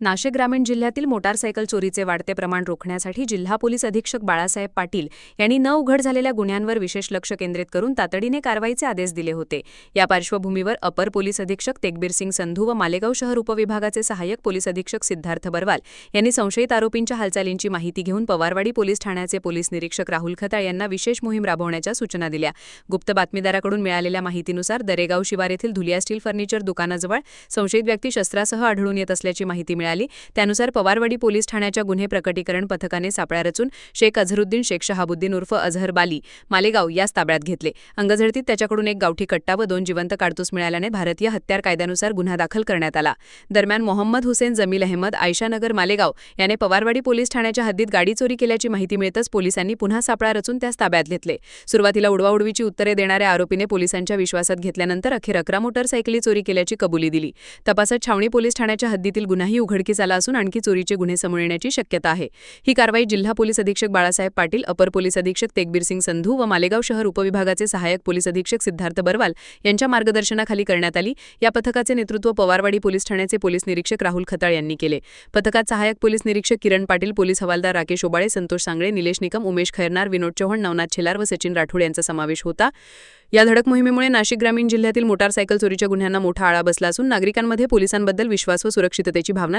नाशिक ग्रामीण जिल्ह्यातील मोटारसायकल चोरीचे वाढते प्रमाण रोखण्यासाठी जिल्हा पोलीस अधीक्षक बाळासाहेब पाटील यांनी न उघड झालेल्या गुन्ह्यांवर विशेष लक्ष केंद्रित करून तातडीने कारवाईचे आदेश दिले होते. या पार्श्वभूमीवर अपर पोलीस अधीक्षक तेगबीर सिंग संधू व मालेगाव शहर उपविभागाचे सहाय्यक पोलीस अधीक्षक सिद्धार्थ बरवाल यांनी संशयित आरोपींच्या हालचालींची माहिती घेऊन पवारवाडी पोलीस ठाण्याचे पोलीस निरीक्षक राहुल खताळ यांना विशेष मोहीम राबवण्याच्या सूचना दिल्या. गुप्त बातमीदाराकडून मिळालेल्या माहितीनुसार दरेगाव शिवार येथील धुलिया स्टील फर्निचर दुकानाजवळ संशयित व्यक्ती शस्त्रासह आढळून येत असल्याची माहिती मिळाली. त्यानुसार पवारवाडी पोलीस ठाण्याच्या गुन्हे प्रकटीकरण पथकाने सापळा रचून शेख अझरुद्दीन शेख शहाबुद्दीन उर्फ अझहर बाली मालेगाव यास ताब्यात घेतले. अंगझडतीत त्याच्याकडून एक गावठी कट्टा व दोन जिवंत काडतूस मिळाल्याने भारतीय हत्यार कायद्यानुसार गुन्हा दाखल करण्यात आला. दरम्यान मोहम्मद हुसेन जमील अहमद आयशानगर मालेगाव याने पवारवाडी पोलीस ठाण्याच्या हद्दीत गाडी चोरी केल्याची माहिती मिळतच पोलिसांनी पुन्हा सापळा रचून त्यास ताब्यात घेतले. सुरुवातीला उडवाउडवीची उत्तरे देणाऱ्या आरोपीने पोलिसांच्या विश्वासात घेतल्यानंतर अखेर अकरा मोटारसायकली चोरी केल्याची कबुली दिली. तपासात छावणी पोलीस ठाण्याच्या हद्दीतील गुन्हाही उघड उघडकीस आला असून आणखी चोरीचे गुन्हे समोर येण्याची शक्यता आहे. ही कारवाई जिल्हा पोलीस अधीक्षक बाळासाहेब पाटील अपर पोलीस अधीक्षक तेगबीर सिंग संधू व मालेगाव शहर उपविभागाचे सहाय्यक पोलीस अधीक्षक सिद्धार्थ बरवाल यांच्या मार्गदर्शनाखाली करण्यात आली. या पथकाचे नेतृत्व पवारवाडी पोलीस ठाण्याचे पोलीस निरीक्षक राहुल खताळ यांनी केले. पथकात सहाय्यक पोलीस निरीक्षक किरण पाटील पोलीस हवालदार राकेश ओबाळे संतोष सांगळे निलेश निकम उमेश खैरनार विनोद चव्हाण नवनाथ छेलार व सचिन राठोड यांचा समावेश होता. या धडक मोहिमेमुळे नाशिक ग्रामीण जिल्ह्यातील मोटारसायकल चोरीच्या गुन्ह्यांना मोठा आळा बसला असून नागरिकांमध्ये पोलिसांबद्दल विश्वास व सुरक्षिततेची भावना